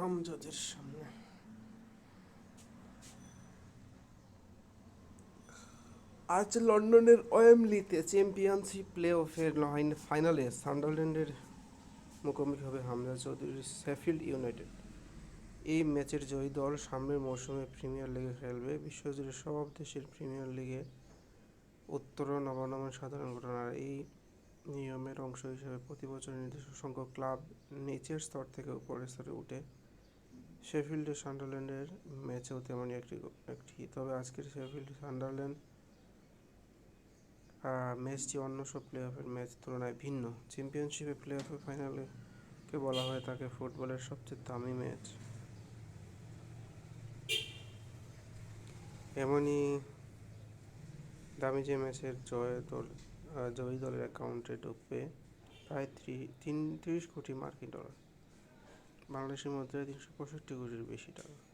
আমজাদের সামনে আজ লন্ডনের ওয়েমলিতে চ্যাম্পিয়নশিপ প্লে অফের ফাইনালে সান্ডারল্যান্ডের মুখোমুখি হবে হামজা চৌধুরীর শেফিল্ড ইউনাইটেড এই ম্যাচের জয়ী দল সামনের মৌসুমে প্রিমিয়ার লিগে খেলবে বিশ্বজুড়ে সব দেশের প্রিমিয়ার লিগে উত্তরণ অবনমন সাধারণ ঘটনা আর এই নিয়মের অংশ হিসেবে প্রতি বছর নির্দিষ্ট সংখ্যক ক্লাব নিচের স্তর থেকে উপরের স্তরে উঠে শেফিল্ডের সান্ডারল্যান্ডের ম্যাচেও তেমনই একটি একটি তবে আজকের শেফিল্ড সান্ডারল্যান্ড ম্যাচটি অন্য সব প্লে অফের ম্যাচ তুলনায় ভিন্ন। চ্যাম্পিয়নশিপে প্লে অফের ফাইনালকে বলা হয় তাকে ফুটবলের সবচেয়ে দামি ম্যাচ এমনই দামি যে ম্যাচের জয় দল জয়ী দলের অ্যাকাউন্টে ঢুকবে প্রায় তিন তিরিশ কোটি মার্কিন ডলার বাংলাদেশের মধ্যে তিনশো পঁয়ষট্টি কোটির বেশি টাকা।